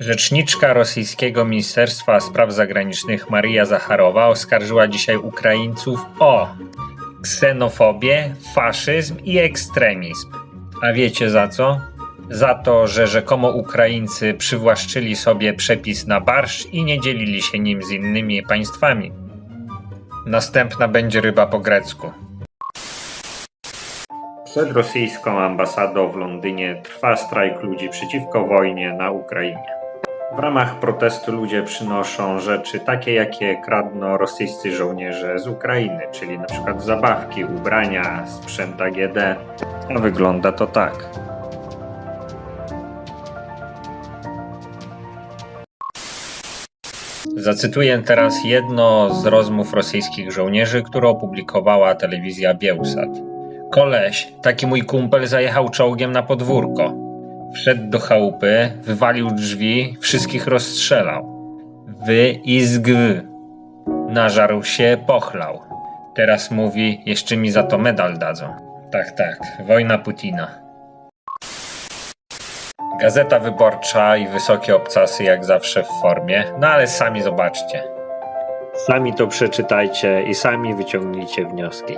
Rzeczniczka rosyjskiego Ministerstwa Spraw Zagranicznych Maria Zacharowa oskarżyła dzisiaj Ukraińców o ksenofobię, faszyzm i ekstremizm. A wiecie za co? Za to, że rzekomo Ukraińcy przywłaszczyli sobie przepis na barszcz i nie dzielili się nim z innymi państwami. Następna będzie ryba po grecku. Przed rosyjską ambasadą w Londynie trwa strajk ludzi przeciwko wojnie na Ukrainie. W ramach protestu ludzie przynoszą rzeczy takie, jakie kradną rosyjscy żołnierze z Ukrainy, czyli na przykład zabawki, ubrania, sprzęt AGD. A wygląda to tak. Zacytuję teraz jedno z rozmów rosyjskich żołnierzy, które opublikowała telewizja Biełsat. Koleś, taki mój kumpel, zajechał czołgiem na podwórko. Wszedł do chałupy, wywalił drzwi, wszystkich rozstrzelał. Wy i zgw. Nażarł się, pochlał. Teraz mówi, jeszcze mi za to medal dadzą. Tak, tak, wojna Putina. Gazeta Wyborcza i wysokie obcasy jak zawsze w formie, no ale sami zobaczcie. Sami to przeczytajcie i sami wyciągnijcie wnioski.